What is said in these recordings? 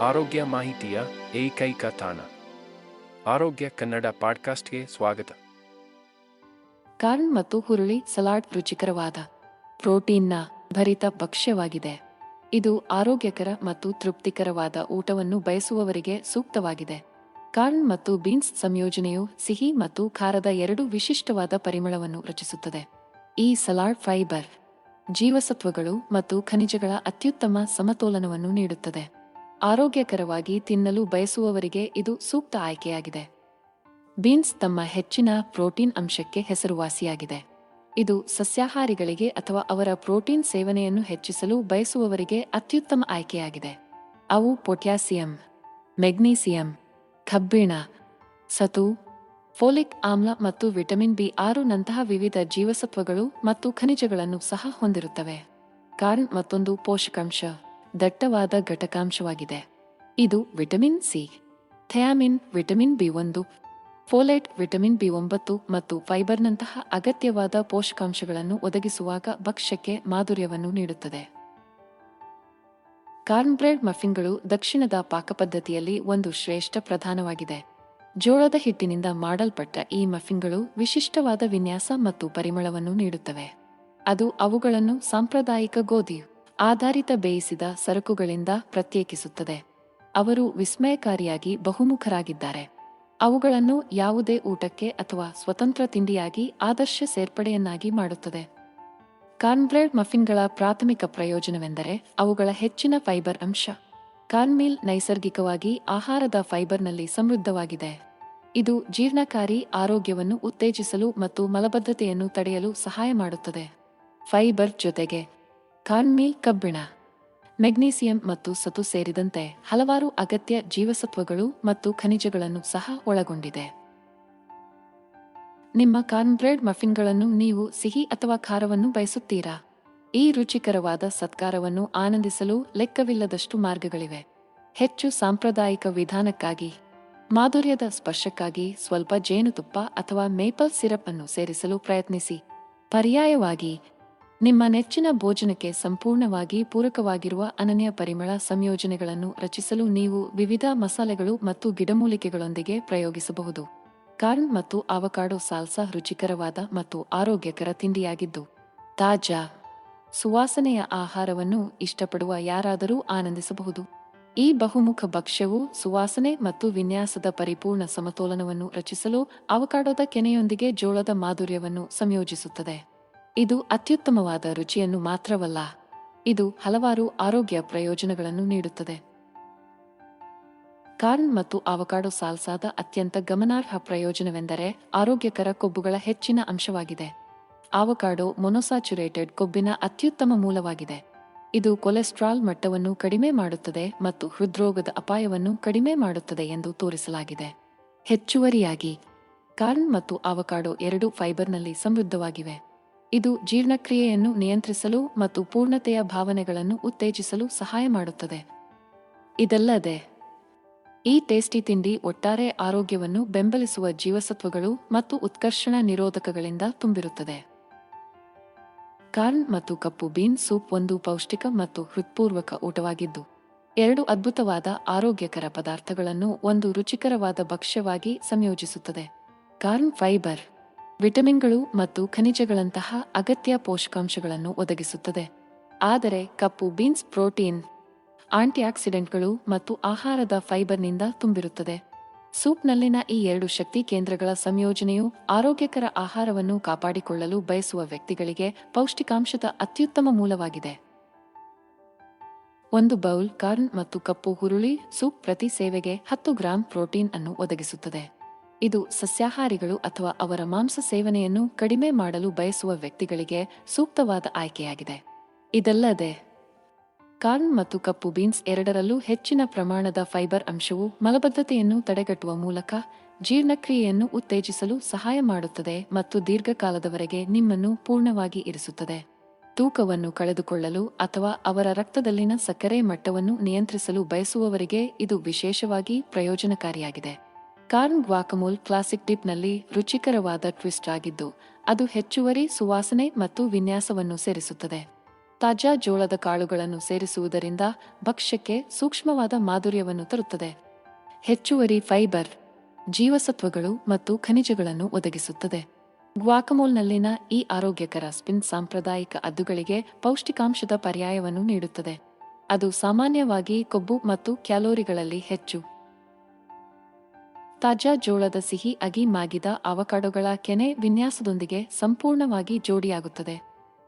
ಆರೋಗ್ಯ ಮಾಹಿತಿಯ ಏಕೈಕ ತಾಣ. ಆರೋಗ್ಯ ಕನ್ನಡ ಪಾಡ್ಕಾಸ್ಟ್ಗೆ ಸ್ವಾಗತ. ಕಾರ್ನ್ ಮತ್ತು ಹುರುಳಿ ಸಲಾಡ್ ರುಚಿಕರವಾದ, ಪ್ರೋಟೀನ್ನ ಭರಿತ ಭಕ್ಷ್ಯವಾಗಿದೆ. ಇದು ಆರೋಗ್ಯಕರ ಮತ್ತು ತೃಪ್ತಿಕರವಾದ ಊಟವನ್ನು ಬಯಸುವವರಿಗೆ ಸೂಕ್ತವಾಗಿದೆ. ಕಾರ್ನ್ ಮತ್ತು ಬೀನ್ಸ್ ಸಂಯೋಜನೆಯು ಸಿಹಿ ಮತ್ತು ಖಾರದ ಎರಡು ವಿಶಿಷ್ಟವಾದ ಪರಿಮಳವನ್ನು ರಚಿಸುತ್ತದೆ. ಈ ಸಲಾಡ್ ಫೈಬರ್ ಜೀವಸತ್ವಗಳು ಮತ್ತು ಖನಿಜಗಳ ಅತ್ಯುತ್ತಮ ಸಮತೋಲನವನ್ನು ನೀಡುತ್ತದೆ. ಆರೋಗ್ಯಕರವಾಗಿ ತಿನ್ನಲು ಬಯಸುವವರಿಗೆ ಇದು ಸೂಕ್ತ ಆಯ್ಕೆಯಾಗಿದೆ. ಬೀನ್ಸ್ ತಮ್ಮ ಹೆಚ್ಚಿನ ಪ್ರೋಟೀನ್ ಅಂಶಕ್ಕೆ ಹೆಸರುವಾಸಿಯಾಗಿದೆ. ಇದು ಸಸ್ಯಾಹಾರಿಗಳಿಗೆ ಅಥವಾ ಅವರ ಪ್ರೋಟೀನ್ ಸೇವನೆಯನ್ನು ಹೆಚ್ಚಿಸಲು ಬಯಸುವವರಿಗೆ ಅತ್ಯುತ್ತಮ ಆಯ್ಕೆಯಾಗಿದೆ. ಅವು ಪೊಟ್ಯಾಸಿಯಂ, ಮೆಗ್ನೀಸಿಯಂ, ಕಬ್ಬಿಣ, ಸತು, ಫೋಲಿಕ್ ಆಮ್ಲ ಮತ್ತು ವಿಟಮಿನ್ ಬಿ ಆರು ನಂತಹ ವಿವಿಧ ಜೀವಸತ್ವಗಳು ಮತ್ತು ಖನಿಜಗಳನ್ನು ಸಹ ಹೊಂದಿರುತ್ತವೆ. ಕಾರ್ನ್ ಮತ್ತೊಂದು ಪೋಷಕಾಂಶ. ದಟ್ಟವಾದ ಘಟಕಾಂಶವಾಗಿದೆ. ಇದು vitamin C, thiamine, vitamin B ಒಂದು, ಫೋಲೇಟ್, ವಿಟಮಿನ್ ಬಿ ಒಂಬತ್ತು ಮತ್ತು ಫೈಬರ್ನಂತಹ ಅಗತ್ಯವಾದ ಪೋಷಕಾಂಶಗಳನ್ನು ಒದಗಿಸುವಾಗ ಭಕ್ಷ್ಯಕ್ಕೆ ಮಾಧುರ್ಯವನ್ನು ನೀಡುತ್ತದೆ. ಕಾರ್ನ್ ಬ್ರೆಡ್ ಮಫಿನ್ಗಳು ದಕ್ಷಿಣದ ಪಾಕಪದ್ಧತಿಯಲ್ಲಿ ಒಂದು ಶ್ರೇಷ್ಠ ಪ್ರಧಾನವಾಗಿದೆ. ಜೋಳದ ಹಿಟ್ಟಿನಿಂದ ಮಾಡಲ್ಪಟ್ಟ ಈ ಮಫಿನ್ಗಳು ವಿಶಿಷ್ಟವಾದ ವಿನ್ಯಾಸ ಮತ್ತು ಪರಿಮಳವನ್ನು ನೀಡುತ್ತವೆ. ಅದು ಅವುಗಳನ್ನು ಸಾಂಪ್ರದಾಯಿಕ ಗೋಧಿ ಆಧಾರಿತ ಬೇಯಿಸಿದ ಸರಕುಗಳಿಂದ ಪ್ರತ್ಯೇಕಿಸುತ್ತದೆ. ಅವರು ವಿಸ್ಮಯಕಾರಿಯಾಗಿ ಬಹುಮುಖರಾಗಿದ್ದಾರೆ. ಅವುಗಳನ್ನು ಯಾವುದೇ ಊಟಕ್ಕೆ ಅಥವಾ ಸ್ವತಂತ್ರ ತಿಂಡಿಯಾಗಿ ಆದರ್ಶ ಸೇರ್ಪಡೆಯನ್ನಾಗಿ ಮಾಡುತ್ತದೆ. ಕಾರ್ನ್ಬ್ರೆಡ್ ಮಫಿನ್ಗಳ ಪ್ರಾಥಮಿಕ ಪ್ರಯೋಜನವೆಂದರೆ ಅವುಗಳ ಹೆಚ್ಚಿನ ಫೈಬರ್ ಅಂಶ. ಕಾರ್ನ್ಮೀಲ್ ನೈಸರ್ಗಿಕವಾಗಿ ಆಹಾರದ ಫೈಬರ್ನಲ್ಲಿ ಸಮೃದ್ಧವಾಗಿದೆ. ಇದು ಜೀರ್ಣಕಾರಿ ಆರೋಗ್ಯವನ್ನು ಉತ್ತೇಜಿಸಲು ಮತ್ತು ಮಲಬದ್ಧತೆಯನ್ನು ತಡೆಯಲು ಸಹಾಯ ಮಾಡುತ್ತದೆ. ಫೈಬರ್ ಜೊತೆಗೆ ಕಾರ್ನ್ಮೀಲ್ ಕಬ್ಬಿಣ. ಮೆಗ್ನೀಸಿಯಂ ಮತ್ತು ಸತು ಸೇರಿದಂತೆ ಹಲವಾರು ಅಗತ್ಯ ಜೀವಸತ್ವಗಳು ಮತ್ತು ಖನಿಜಗಳನ್ನು ಸಹ ಒಳಗೊಂಡಿದೆ. ನಿಮ್ಮ ಕಾರ್ನ್ಬ್ರೆಡ್ ಮಫಿನ್ಗಳನ್ನು ನೀವು ಸಿಹಿ ಅಥವಾ ಖಾರವನ್ನು ಬಯಸುತ್ತೀರಾ? ಈ ರುಚಿಕರವಾದ ಸತ್ಕಾರವನ್ನು ಆನಂದಿಸಲು ಲೆಕ್ಕವಿಲ್ಲದಷ್ಟು ಮಾರ್ಗಗಳಿವೆ. ಹೆಚ್ಚು ಸಾಂಪ್ರದಾಯಿಕ ವಿಧಾನಕ್ಕಾಗಿ, ಮಾಧುರ್ಯದ ಸ್ಪರ್ಶಕ್ಕಾಗಿ ಸ್ವಲ್ಪ ಜೇನುತುಪ್ಪ ಅಥವಾ ಮೇಪಲ್ ಸಿರಪ್ ಅನ್ನು ಸೇರಿಸಲು ಪ್ರಯತ್ನಿಸಿ. ಪರ್ಯಾಯವಾಗಿ ನಿಮ್ಮ ನೆಚ್ಚಿನ ಭೋಜನಕ್ಕೆ ಸಂಪೂರ್ಣವಾಗಿ ಪೂರಕವಾಗಿರುವ ಅನನ್ಯ ಪರಿಮಳ ಸಂಯೋಜನೆಗಳನ್ನು ರಚಿಸಲು ನೀವು ವಿವಿಧ ಮಸಾಲೆಗಳು ಮತ್ತು ಗಿಡಮೂಲಿಕೆಗಳೊಂದಿಗೆ ಪ್ರಯೋಗಿಸಬಹುದು. ಕಾರ್ನ್ ಮತ್ತು ಆವಕಾಡೋ ಸಾಲ್ಸಾ ರುಚಿಕರವಾದ ಮತ್ತು ಆರೋಗ್ಯಕರ ತಿಂಡಿಯಾಗಿದ್ದು, ತಾಜಾ, ಸುವಾಸನೆಯ ಆಹಾರವನ್ನು ಇಷ್ಟಪಡುವ ಯಾರಾದರೂ ಆನಂದಿಸಬಹುದು. ಈ ಬಹುಮುಖ ಭಕ್ಷ್ಯವು ಸುವಾಸನೆ ಮತ್ತು ವಿನ್ಯಾಸದ ಪರಿಪೂರ್ಣ ಸಮತೋಲನವನ್ನು ರಚಿಸಲು ಅವಕಾಡೋದ ಕೆನೆಯೊಂದಿಗೆ ಜೋಳದ ಮಾಧುರ್ಯವನ್ನು ಸಂಯೋಜಿಸುತ್ತದೆ. ಇದು ಅತ್ಯುತ್ತಮವಾದ ರುಚಿಯನ್ನು ಮಾತ್ರವಲ್ಲ, ಇದು ಹಲವಾರು ಆರೋಗ್ಯ ಪ್ರಯೋಜನಗಳನ್ನು ನೀಡುತ್ತದೆ. ಕಾರ್ನ್ ಮತ್ತು ಆವಕಾಡೋ ಸಾಲ್ಸಾದ ಅತ್ಯಂತ ಗಮನಾರ್ಹ ಪ್ರಯೋಜನವೆಂದರೆ ಆರೋಗ್ಯಕರ ಕೊಬ್ಬುಗಳ ಹೆಚ್ಚಿನ ಅಂಶವಾಗಿದೆ. ಆವಕಾಡೋ ಮೊನೊಸಾಚುರೇಟೆಡ್ ಕೊಬ್ಬಿನ ಅತ್ಯುತ್ತಮ ಮೂಲವಾಗಿದೆ. ಇದು ಕೊಲೆಸ್ಟ್ರಾಲ್ ಮಟ್ಟವನ್ನು ಕಡಿಮೆ ಮಾಡುತ್ತದೆ ಮತ್ತು ಹೃದ್ರೋಗದ ಅಪಾಯವನ್ನು ಕಡಿಮೆ ಮಾಡುತ್ತದೆ ಎಂದು ತೋರಿಸಲಾಗಿದೆ. ಹೆಚ್ಚುವರಿಯಾಗಿ, ಕಾರ್ನ್ ಮತ್ತು ಆವಕಾಡೋ ಎರಡು ಫೈಬರ್ನಲ್ಲಿ ಸಮೃದ್ಧವಾಗಿವೆ. ಇದು ಜೀರ್ಣಕ್ರಿಯೆಯನ್ನು ನಿಯಂತ್ರಿಸಲು ಮತ್ತು ಪೂರ್ಣತೆಯ ಭಾವನೆಗಳನ್ನು ಉತ್ತೇಜಿಸಲು ಸಹಾಯ ಮಾಡುತ್ತದೆ. ಇದಲ್ಲದೆ, ಈ ಟೇಸ್ಟಿ ತಿಂಡಿ ಒಟ್ಟಾರೆ ಆರೋಗ್ಯವನ್ನು ಬೆಂಬಲಿಸುವ ಜೀವಸತ್ವಗಳು ಮತ್ತು ಉತ್ಕರ್ಷಣ ನಿರೋಧಕಗಳಿಂದ ತುಂಬಿರುತ್ತದೆ. ಕಾರ್ನ್ ಮತ್ತು ಕಪ್ಪು ಬೀನ್ ಸೂಪ್ ಒಂದು ಪೌಷ್ಟಿಕ ಮತ್ತು ಹೃತ್ಪೂರ್ವಕ ಊಟವಾಗಿದ್ದು, ಎರಡು ಅದ್ಭುತವಾದ ಆರೋಗ್ಯಕರ ಪದಾರ್ಥಗಳನ್ನು ಒಂದು ರುಚಿಕರವಾದ ಭಕ್ಷ್ಯವಾಗಿ ಸಂಯೋಜಿಸುತ್ತದೆ. ಕಾರ್ನ್ ಫೈಬರ್ ವಿಟಮಿನ್ಗಳು ಮತ್ತು ಖನಿಜಗಳಂತಹ ಅಗತ್ಯ ಪೋಷಕಾಂಶಗಳನ್ನು ಒದಗಿಸುತ್ತದೆ. ಆದರೆ ಕಪ್ಪು ಬೀನ್ಸ್ ಪ್ರೋಟೀನ್, ಆಂಟಿಆಕ್ಸಿಡೆಂಟ್ಗಳು ಮತ್ತು ಆಹಾರದ ಫೈಬರ್ನಿಂದ ತುಂಬಿರುತ್ತದೆ. ಸೂಪ್ನಲ್ಲಿನ ಈ ಎರಡು ಶಕ್ತಿ ಕೇಂದ್ರಗಳ ಸಂಯೋಜನೆಯು ಆರೋಗ್ಯಕರ ಆಹಾರವನ್ನು ಕಾಪಾಡಿಕೊಳ್ಳಲು ಬಯಸುವ ವ್ಯಕ್ತಿಗಳಿಗೆ ಪೌಷ್ಟಿಕಾಂಶದ ಅತ್ಯುತ್ತಮ ಮೂಲವಾಗಿದೆ. ಒಂದು ಬೌಲ್ ಕಾರ್ನ್ ಮತ್ತು ಕಪ್ಪು ಹುರುಳಿ ಸೂಪ್ ಪ್ರತಿ ಸೇವೆಗೆ ಹತ್ತು ಗ್ರಾಂ ಪ್ರೋಟೀನ್ ಅನ್ನು ಒದಗಿಸುತ್ತದೆ. ಇದು ಸಸ್ಯಾಹಾರಿಗಳು ಅಥವಾ ಅವರ ಮಾಂಸ ಸೇವನೆಯನ್ನು ಕಡಿಮೆ ಮಾಡಲು ಬಯಸುವ ವ್ಯಕ್ತಿಗಳಿಗೆ ಸೂಕ್ತವಾದ ಆಯ್ಕೆಯಾಗಿದೆ. ಇದಲ್ಲದೆ, ಕಾರ್ನ್ ಮತ್ತು ಕಪ್ಪು ಬೀನ್ಸ್ ಎರಡರಲ್ಲೂ ಹೆಚ್ಚಿನ ಪ್ರಮಾಣದ ಫೈಬರ್ ಅಂಶವು ಮಲಬದ್ಧತೆಯನ್ನು ತಡೆಗಟ್ಟುವ ಮೂಲಕ ಜೀರ್ಣಕ್ರಿಯೆಯನ್ನು ಉತ್ತೇಜಿಸಲು ಸಹಾಯ ಮಾಡುತ್ತದೆ ಮತ್ತು ದೀರ್ಘಕಾಲದವರೆಗೆ ನಿಮ್ಮನ್ನು ಪೂರ್ಣವಾಗಿ ಇರಿಸುತ್ತದೆ. ತೂಕವನ್ನು ಕಳೆದುಕೊಳ್ಳಲು ಅಥವಾ ಅವರ ರಕ್ತದಲ್ಲಿನ ಸಕ್ಕರೆ ಮಟ್ಟವನ್ನು ನಿಯಂತ್ರಿಸಲು ಬಯಸುವವರಿಗೆ ಇದು ವಿಶೇಷವಾಗಿ ಪ್ರಯೋಜನಕಾರಿಯಾಗಿದೆ. ಕಾರ್ನ್ ಗ್ವಾಕಮೋಲ್ ಕ್ಲಾಸಿಕ್ ಡಿಪ್ನಲ್ಲಿ ರುಚಿಕರವಾದ ಟ್ವಿಸ್ಟ್ ಆಗಿದ್ದು, ಅದು ಹೆಚ್ಚುವರಿ ಸುವಾಸನೆ ಮತ್ತು ವಿನ್ಯಾಸವನ್ನು ಸೇರಿಸುತ್ತದೆ. ತಾಜಾ ಜೋಳದ ಕಾಳುಗಳನ್ನು ಸೇರಿಸುವುದರಿಂದ ಭಕ್ಷ್ಯಕ್ಕೆ ಸೂಕ್ಷ್ಮವಾದ ಮಾಧುರ್ಯವನ್ನು ತರುತ್ತದೆ. ಹೆಚ್ಚುವರಿ ಫೈಬರ್, ಜೀವಸತ್ವಗಳು ಮತ್ತು ಖನಿಜಗಳನ್ನು ಒದಗಿಸುತ್ತದೆ. ಗ್ವಾಕಮೋಲ್ನಲ್ಲಿನ ಈ ಆರೋಗ್ಯಕರ ಸ್ಪಿನ್ ಸಾಂಪ್ರದಾಯಿಕ ಅದ್ದುಗಳಿಗೆ ಪೌಷ್ಟಿಕಾಂಶದ ಪರ್ಯಾಯವನ್ನು ನೀಡುತ್ತದೆ. ಅದು ಸಾಮಾನ್ಯವಾಗಿ ಕೊಬ್ಬು ಮತ್ತು ಕ್ಯಾಲೋರಿಗಳಲ್ಲಿ ಹೆಚ್ಚು. ತಾಜಾ ಜೋಳದ ಸಿಹಿ ಅಗಿ ಮಾಗಿದ ಅವಕಾಡೊಗಳ ಕೆನೆ ವಿನ್ಯಾಸದೊಂದಿಗೆ ಸಂಪೂರ್ಣವಾಗಿ ಜೋಡಿಯಾಗುತ್ತದೆ.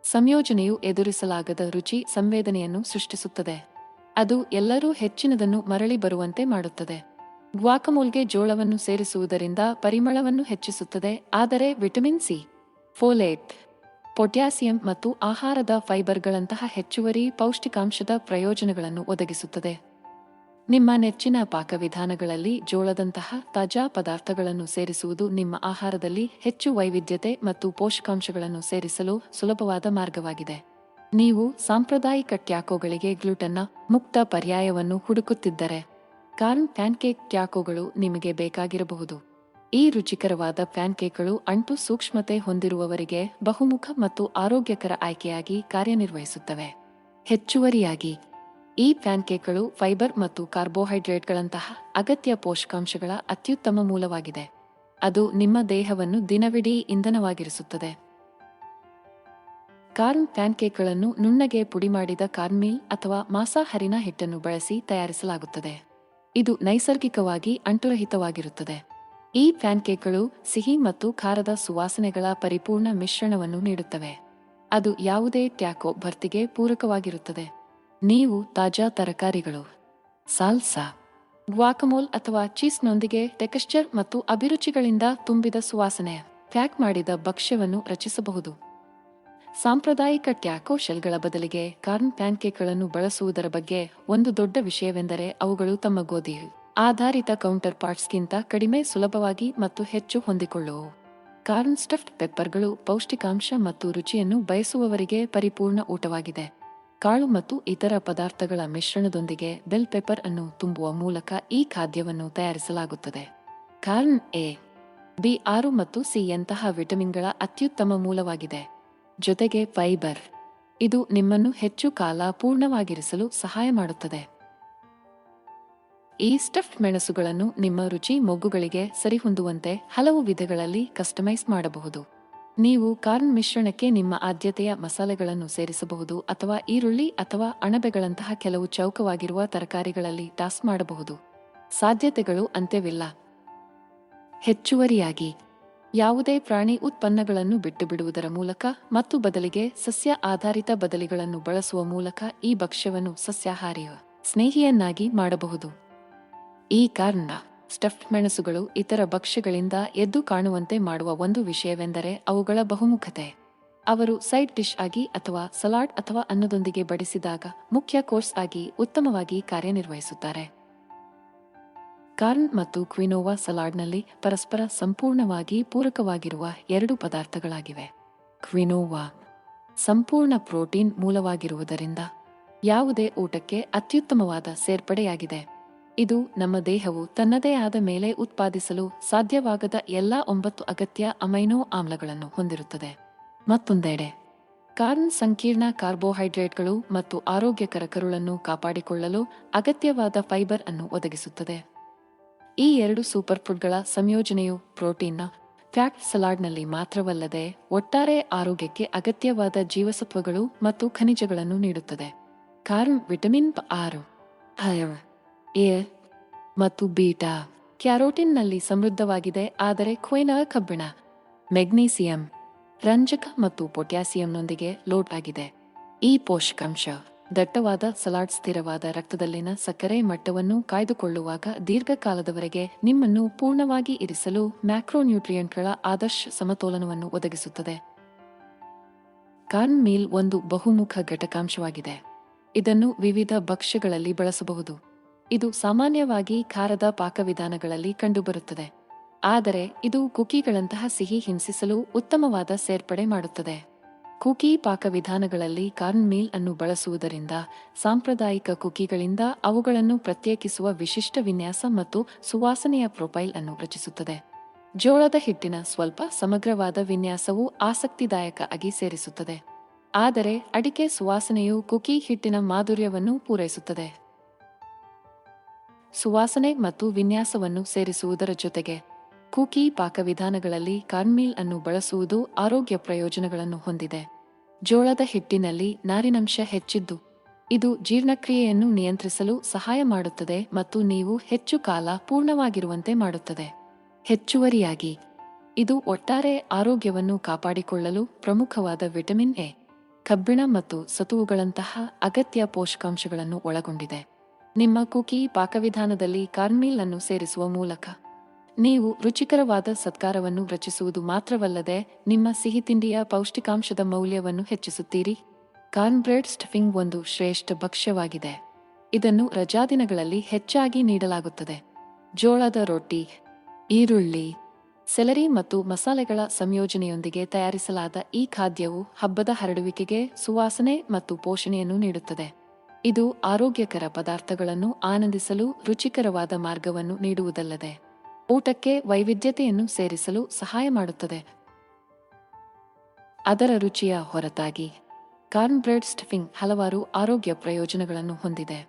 ಸಂಯೋಜನೆಯು ಎದುರಿಸಲಾಗದ ರುಚಿ ಸಂವೇದನೆಯನ್ನು ಸೃಷ್ಟಿಸುತ್ತದೆ. ಅದು ಎಲ್ಲರೂ ಹೆಚ್ಚಿನದನ್ನು ಮರಳಿ ಬರುವಂತೆ ಮಾಡುತ್ತದೆ. ಗ್ವಾಕಮೂಲ್ಗೆ ಜೋಳವನ್ನು ಸೇರಿಸುವುದರಿಂದ ಪರಿಮಳವನ್ನು ಹೆಚ್ಚಿಸುತ್ತದೆ, ಆದರೆ ವಿಟಮಿನ್ ಸಿ, ಫೋಲೇಟ್, ಪೊಟ್ಯಾಸಿಯಂ ಮತ್ತು ಆಹಾರದ ಫೈಬರ್ಗಳಂತಹ ಹೆಚ್ಚುವರಿ ಪೌಷ್ಟಿಕಾಂಶದ ಪ್ರಯೋಜನಗಳನ್ನು ಒದಗಿಸುತ್ತದೆ. ನಿಮ್ಮ ನೆಚ್ಚಿನ ಪಾಕವಿಧಾನಗಳಲ್ಲಿ ಜೋಳದಂತಹ ತಾಜಾ ಪದಾರ್ಥಗಳನ್ನು ಸೇರಿಸುವುದು ನಿಮ್ಮ ಆಹಾರದಲ್ಲಿ ಹೆಚ್ಚು ವೈವಿಧ್ಯತೆ ಮತ್ತು ಪೋಷಕಾಂಶಗಳನ್ನು ಸೇರಿಸಲು ಸುಲಭವಾದ ಮಾರ್ಗವಾಗಿದೆ. ನೀವು ಸಾಂಪ್ರದಾಯಿಕ ಟ್ಯಾಕೋಗಳಿಗೆ ಗ್ಲೂಟನ್ನ ಮುಕ್ತ ಪರ್ಯಾಯವನ್ನು ಹುಡುಕುತ್ತಿದ್ದರೆ, ಕಾರ್ನ್ ಪ್ಯಾನ್ಕೇಕ್ ಟ್ಯಾಕೋಗಳು ನಿಮಗೆ ಬೇಕಾಗಿರಬಹುದು. ಈ ರುಚಿಕರವಾದ ಪ್ಯಾನ್ಕೇಕ್ಗಳು ಅಂಟು ಸೂಕ್ಷ್ಮತೆ ಹೊಂದಿರುವವರಿಗೆ ಬಹುಮುಖ ಮತ್ತು ಆರೋಗ್ಯಕರ ಆಯ್ಕೆಯಾಗಿ ಕಾರ್ಯನಿರ್ವಹಿಸುತ್ತವೆ. ಹೆಚ್ಚುವರಿಯಾಗಿ ಈ ಪ್ಯಾನ್ಕೇಕ್ಗಳು ಫೈಬರ್ ಮತ್ತು ಕಾರ್ಬೋಹೈಡ್ರೇಟ್ಗಳಂತಹ ಅಗತ್ಯ ಪೋಷಕಾಂಶಗಳ ಅತ್ಯುತ್ತಮ ಮೂಲವಾಗಿದೆ. ಅದು ನಿಮ್ಮ ದೇಹವನ್ನು ದಿನವಿಡೀ ಇಂಧನವಾಗಿರಿಸುತ್ತದೆ. ಕಾರ್ನ್ ಪ್ಯಾನ್ಕೇಕ್ಗಳನ್ನು ನುಣ್ಣಗೆ ಪುಡಿಮಾಡಿದ ಕಾರ್ನ್ಮೀಲ್ ಅಥವಾ ಮಾಸಾಹರಿನ ಹಿಟ್ಟನ್ನು ಬಳಸಿ ತಯಾರಿಸಲಾಗುತ್ತದೆ. ಇದು ನೈಸರ್ಗಿಕವಾಗಿ ಅಂಟುರಹಿತವಾಗಿರುತ್ತದೆ. ಈ ಪ್ಯಾನ್ಕೇಕ್ಗಳು ಸಿಹಿ ಮತ್ತು ಖಾರದ ಸುವಾಸನೆಗಳ ಪರಿಪೂರ್ಣ ಮಿಶ್ರಣವನ್ನು ನೀಡುತ್ತವೆ. ಅದು ಯಾವುದೇ ಟ್ಯಾಕೋ ಭರ್ತಿಗೆ ಪೂರಕವಾಗಿರುತ್ತದೆ. ನೀವು ತಾಜಾ ತರಕಾರಿಗಳು, ಸಾಲ್ಸಾ, ಗ್ವಾಕಮೋಲ್ ಅಥವಾ ಚೀಸ್ನೊಂದಿಗೆ ಟೆಕ್ಸ್ಚರ್ ಮತ್ತು ಅಭಿರುಚಿಗಳಿಂದ ತುಂಬಿದ ಸುವಾಸನೆ, ಪ್ಯಾಕ್ ಮಾಡಿದ ಭಕ್ಷ್ಯವನ್ನು ರಚಿಸಬಹುದು. ಸಾಂಪ್ರದಾಯಿಕ ಟ್ಯಾಕೋ ಶೆಲ್ಗಳ ಬದಲಿಗೆ ಕಾರ್ನ್ ಪ್ಯಾನ್ಕೇಕ್ಗಳನ್ನು ಬಳಸುವುದರ ಬಗ್ಗೆ ಒಂದು ದೊಡ್ಡ ವಿಷಯವೆಂದರೆ ಅವುಗಳು ತಮ್ಮ ಗೋಧಿ ಆಧಾರಿತ ಕೌಂಟರ್ ಪಾರ್ಟ್ಸ್ಗಿಂತ ಕಡಿಮೆ ಸುಲಭವಾಗಿ ಮತ್ತು ಹೆಚ್ಚು ಹೊಂದಿಕೊಳ್ಳುವು ಕಾರ್ನ್ ಸ್ಟಫ್ಡ್ ಪೆಪ್ಪರ್ಗಳು ಪೌಷ್ಟಿಕಾಂಶ ಮತ್ತು ರುಚಿಯನ್ನು ಬಯಸುವವರಿಗೆ ಪರಿಪೂರ್ಣ ಊಟವಾಗಿದೆ. ಕಾಳು ಮತ್ತು ಇತರ ಪದಾರ್ಥಗಳ ಮಿಶ್ರಣದೊಂದಿಗೆ ಬೆಲ್ ಪೆಪ್ಪರ್ ಅನ್ನು ತುಂಬುವ ಮೂಲಕ ಈ ಖಾದ್ಯವನ್ನು ತಯಾರಿಸಲಾಗುತ್ತದೆ. ಕಾರ್ನ್ ಎ, ಬಿ ಆರು ಮತ್ತು ಸಿ ಯಂತಹ ವಿಟಮಿನ್ಗಳ ಅತ್ಯುತ್ತಮ ಮೂಲವಾಗಿದೆ. ಜೊತೆಗೆ ಫೈಬರ್, ಇದು ನಿಮ್ಮನ್ನು ಹೆಚ್ಚು ಕಾಲ ಪೂರ್ಣವಾಗಿರಿಸಲು ಸಹಾಯ ಮಾಡುತ್ತದೆ. ಈ ಸ್ಟಫ್ಡ್ ಮೆಣಸುಗಳನ್ನು ನಿಮ್ಮ ರುಚಿ, ಮೊಗ್ಗುಗಳಿಗೆ ಸರಿಹೊಂದುವಂತೆ ಹಲವು ವಿಧಗಳಲ್ಲಿ ಕಸ್ಟಮೈಸ್ ಮಾಡಬಹುದು. ನೀವು ಕಾರ್ನ್ ಮಿಶ್ರಣಕ್ಕೆ ನಿಮ್ಮ ಆದ್ಯತೆಯ ಮಸಾಲೆಗಳನ್ನು ಸೇರಿಸಬಹುದು ಅಥವಾ ಈರುಳ್ಳಿ ಅಥವಾ ಅಣಬೆಗಳಂತಹ ಕೆಲವು ಚೌಕವಾಗಿರುವ ತರಕಾರಿಗಳಲ್ಲಿ ಟಾಸ್ ಮಾಡಬಹುದು. ಸಾಧ್ಯತೆಗಳು ಅಂತ್ಯವಿಲ್ಲ. ಹೆಚ್ಚುವರಿಯಾಗಿ, ಯಾವುದೇ ಪ್ರಾಣಿ ಉತ್ಪನ್ನಗಳನ್ನು ಬಿಟ್ಟು ಬಿಡುವುದರ ಮೂಲಕ ಮತ್ತು ಬದಲಿಗೆ ಸಸ್ಯ ಆಧಾರಿತ ಬದಲಿಗಳನ್ನು ಬಳಸುವ ಮೂಲಕ ಈ ಭಕ್ಷ್ಯವನ್ನು ಸಸ್ಯಾಹಾರಿಯ ಸ್ನೇಹಿಯನ್ನಾಗಿ ಮಾಡಬಹುದು. ಈ ಕಾರಣ ಸ್ಟಫ್ಡ್ ಮೆಣಸುಗಳು ಇತರ ಭಕ್ಷ್ಯಗಳಿಂದ ಎದ್ದು ಕಾಣುವಂತೆ ಮಾಡುವ ಒಂದು ವಿಷಯವೆಂದರೆ ಅವುಗಳ ಬಹುಮುಖತೆ. ಅವರು ಸೈಡ್ ಡಿಶ್ ಆಗಿ ಅಥವಾ ಸಲಾಡ್ ಅಥವಾ ಅನ್ನದೊಂದಿಗೆ ಬಡಿಸಿದಾಗ ಮುಖ್ಯ ಕೋರ್ಸ್ ಆಗಿ ಉತ್ತಮವಾಗಿ ಕಾರ್ಯನಿರ್ವಹಿಸುತ್ತಾರೆ. ಕಾರ್ನ್ ಮತ್ತು ಕ್ವಿನೋವಾ ಸಲಾಡ್ನಲ್ಲಿ ಪರಸ್ಪರ ಸಂಪೂರ್ಣವಾಗಿ ಪೂರಕವಾಗಿರುವ ಎರಡು ಪದಾರ್ಥಗಳಾಗಿವೆ. ಕ್ವಿನೋವಾ ಸಂಪೂರ್ಣ ಪ್ರೋಟೀನ್ ಮೂಲವಾಗಿರುವುದರಿಂದ ಯಾವುದೇ ಊಟಕ್ಕೆ ಅತ್ಯುತ್ತಮವಾದ ಸೇರ್ಪಡೆಯಾಗಿದೆ. ಇದು ನಮ್ಮ ದೇಹವು ತನ್ನದೇ ಆದ ಮೇಲೆ ಉತ್ಪಾದಿಸಲು ಸಾಧ್ಯವಾಗದ ಎಲ್ಲಾ ಒಂಬತ್ತು ಅಗತ್ಯ ಅಮೈನೋ ಆಮ್ಲಗಳನ್ನು ಹೊಂದಿರುತ್ತದೆ. ಮತ್ತೊಂದೆಡೆ, ಕಾರ್ನ್ ಸಂಕೀರ್ಣ ಕಾರ್ಬೋಹೈಡ್ರೇಟ್ಗಳು ಮತ್ತು ಆರೋಗ್ಯಕರ ಕರುಳನ್ನು ಕಾಪಾಡಿಕೊಳ್ಳಲು ಅಗತ್ಯವಾದ ಫೈಬರ್ ಅನ್ನು ಒದಗಿಸುತ್ತದೆ. ಈ ಎರಡು ಸೂಪರ್ ಫುಡ್ಗಳ ಸಂಯೋಜನೆಯು ಪ್ರೋಟೀನ್ನ, ಫ್ಯಾಟ್ ಸಲಾಡ್ನಲ್ಲಿ ಮಾತ್ರವಲ್ಲದೆ ಒಟ್ಟಾರೆ ಆರೋಗ್ಯಕ್ಕೆ ಅಗತ್ಯವಾದ ಜೀವಸತ್ವಗಳು ಮತ್ತು ಖನಿಜಗಳನ್ನು ನೀಡುತ್ತದೆ. ಕಾರ್ನ್ ವಿಟಮಿನ್ ಆರು ಎ ಮತ್ತು ಬೀಟಾ, ಕ್ಯಾರೋಟಿನ್ನಲ್ಲಿ ಸಮೃದ್ಧವಾಗಿದೆ, ಆದರೆ ಕ್ವೇನ ಕಬ್ಬಿಣ, ಮೆಗ್ನೀಸಿಯಂ, ರಂಜಕ ಮತ್ತು ಪೊಟ್ಯಾಸಿಯಂನೊಂದಿಗೆ ಲೋಡ್ ಆಗಿದೆ ಈ ಪೋಷಕಾಂಶ, ದಟ್ಟವಾದ ಸಲಾಡ್ ಸ್ಥಿರವಾದ ರಕ್ತದಲ್ಲಿನ ಸಕ್ಕರೆ ಮಟ್ಟವನ್ನು ಕಾಯ್ದುಕೊಳ್ಳುವಾಗ ದೀರ್ಘಕಾಲದವರೆಗೆ ನಿಮ್ಮನ್ನು ಪೂರ್ಣವಾಗಿ ಇರಿಸಲು ಮ್ಯಾಕ್ರೋನ್ಯೂಟ್ರಿಯೆಂಟ್ಗಳ ಆದರ್ಶ ಸಮತೋಲನವನ್ನು ಒದಗಿಸುತ್ತದೆ. ಕಾರ್ನ್ ಮೀಲ್ ಒಂದು ಬಹುಮುಖ ಘಟಕಾಂಶವಾಗಿದೆ. ಇದನ್ನು ವಿವಿಧ ಭಕ್ಷ್ಯಗಳಲ್ಲಿ ಬಳಸಬಹುದು. ಇದು ಸಾಮಾನ್ಯವಾಗಿ ಖಾರದ ಪಾಕವಿಧಾನಗಳಲ್ಲಿ ಕಂಡುಬರುತ್ತದೆ. ಆದರೆ ಇದು ಕುಕಿಗಳಂತಹ ಸಿಹಿ ಹಿಂಸಿಸಲು ಉತ್ತಮವಾದ ಸೇರ್ಪಡೆ ಮಾಡುತ್ತದೆ. ಕುಕಿ ಪಾಕವಿಧಾನಗಳಲ್ಲಿ ಕಾರ್ನ್ ಮೀಲ್ ಅನ್ನು ಬಳಸುವುದರಿಂದ ಸಾಂಪ್ರದಾಯಿಕ ಕುಕಿಗಳಿಂದ ಅವುಗಳನ್ನು ಪ್ರತ್ಯೇಕಿಸುವ ವಿಶಿಷ್ಟ ವಿನ್ಯಾಸ ಮತ್ತು ಸುವಾಸನೆಯ ಪ್ರೊಫೈಲ್ ಅನ್ನು ರಚಿಸುತ್ತದೆ. ಜೋಳದ ಹಿಟ್ಟಿನ ಸ್ವಲ್ಪ ಸಮಗ್ರವಾದ ವಿನ್ಯಾಸವು ಆಸಕ್ತಿದಾಯಕ ಆಗಿ ಸೇರಿಸುತ್ತದೆ. ಆದರೆ ಅಡಿಕೆ ಸುವಾಸನೆಯು ಕುಕಿ ಹಿಟ್ಟಿನ ಮಾಧುರ್ಯವನ್ನು ಪೂರೈಸುತ್ತದೆ. ಸುವಾಸನೆ ಮತ್ತು ವಿನ್ಯಾಸವನ್ನು ಸೇರಿಸುವುದರ ಜೊತೆಗೆ ಕೂಕಿ ಪಾಕವಿಧಾನಗಳಲ್ಲಿ ಕಾರ್ನ್ಮೀಲ್ ಅನ್ನು ಬಳಸುವುದು ಆರೋಗ್ಯ ಪ್ರಯೋಜನಗಳನ್ನು ಹೊಂದಿದೆ. ಜೋಳದ ಹಿಟ್ಟಿನಲ್ಲಿ ನಾರಿನಂಶ ಹೆಚ್ಚಿದ್ದು, ಇದು ಜೀರ್ಣಕ್ರಿಯೆಯನ್ನು ನಿಯಂತ್ರಿಸಲು ಸಹಾಯ ಮಾಡುತ್ತದೆ ಮತ್ತು ನೀವು ಹೆಚ್ಚು ಕಾಲ ಪೂರ್ಣವಾಗಿರುವಂತೆ ಮಾಡುತ್ತದೆ. ಹೆಚ್ಚುವರಿಯಾಗಿ, ಇದು ಒಟ್ಟಾರೆ ಆರೋಗ್ಯವನ್ನು ಕಾಪಾಡಿಕೊಳ್ಳಲು ಪ್ರಮುಖವಾದ ವಿಟಮಿನ್ ಎ, ಕಬ್ಬಿಣ ಮತ್ತು ಸತುವುಗಳಂತಹ ಅಗತ್ಯ ಪೋಷಕಾಂಶಗಳನ್ನು ಒಳಗೊಂಡಿದೆ. ನಿಮ್ಮ ಕುಕಿ ಪಾಕವಿಧಾನದಲ್ಲಿ ಕಾರ್ನ್ಮೀಲ್ ಅನ್ನು ಸೇರಿಸುವ ಮೂಲಕ. ನೀವು ರುಚಿಕರವಾದ ಸತ್ಕಾರವನ್ನು ರಚಿಸುವುದು ಮಾತ್ರವಲ್ಲದೆ ನಿಮ್ಮ ಸಿಹಿ ತಿಂಡಿಯ ಪೌಷ್ಟಿಕಾಂಶದ ಮೌಲ್ಯವನ್ನು ಹೆಚ್ಚಿಸುತ್ತೀರಿ. ಕಾರ್ನ್ ಬ್ರೆಡ್ ಸ್ಟಫಿಂಗ್ ಒಂದು ಶ್ರೇಷ್ಠ ಭಕ್ಷ್ಯವಾಗಿದೆ. ಇದನ್ನು ರಜಾದಿನಗಳಲ್ಲಿ ಹೆಚ್ಚಾಗಿ ನೀಡಲಾಗುತ್ತದೆ. ಜೋಳದ ರೊಟ್ಟಿ, ಈರುಳ್ಳಿ, ಸೆಲರಿ ಮತ್ತು ಮಸಾಲೆಗಳ ಸಂಯೋಜನೆಯೊಂದಿಗೆ ತಯಾರಿಸಲಾದ ಈ ಖಾದ್ಯವು ಹಬ್ಬದ ಹರಡುವಿಕೆಗೆ ಸುವಾಸನೆ ಮತ್ತು ಪೋಷಣೆಯನ್ನು ನೀಡುತ್ತದೆ. ಇದು ಆರೋಗ್ಯಕರ ಪದಾರ್ಥಗಳನ್ನು ಆನಂದಿಸಲು ರುಚಿಕರವಾದ ಮಾರ್ಗವನ್ನು ನೀಡುವುದಲ್ಲದೆ, ಊಟಕ್ಕೆ ವೈವಿಧ್ಯತೆಯನ್ನು ಸೇರಿಸಲು ಸಹಾಯ ಮಾಡುತ್ತದೆ. ಅದರ ರುಚಿಯ ಹೊರತಾಗಿ ಕಾರ್ನ್ ಬ್ರೆಡ್ ಸ್ಟಫಿಂಗ್ ಹಲವಾರು ಆರೋಗ್ಯ ಪ್ರಯೋಜನಗಳನ್ನು ಹೊಂದಿದೆ.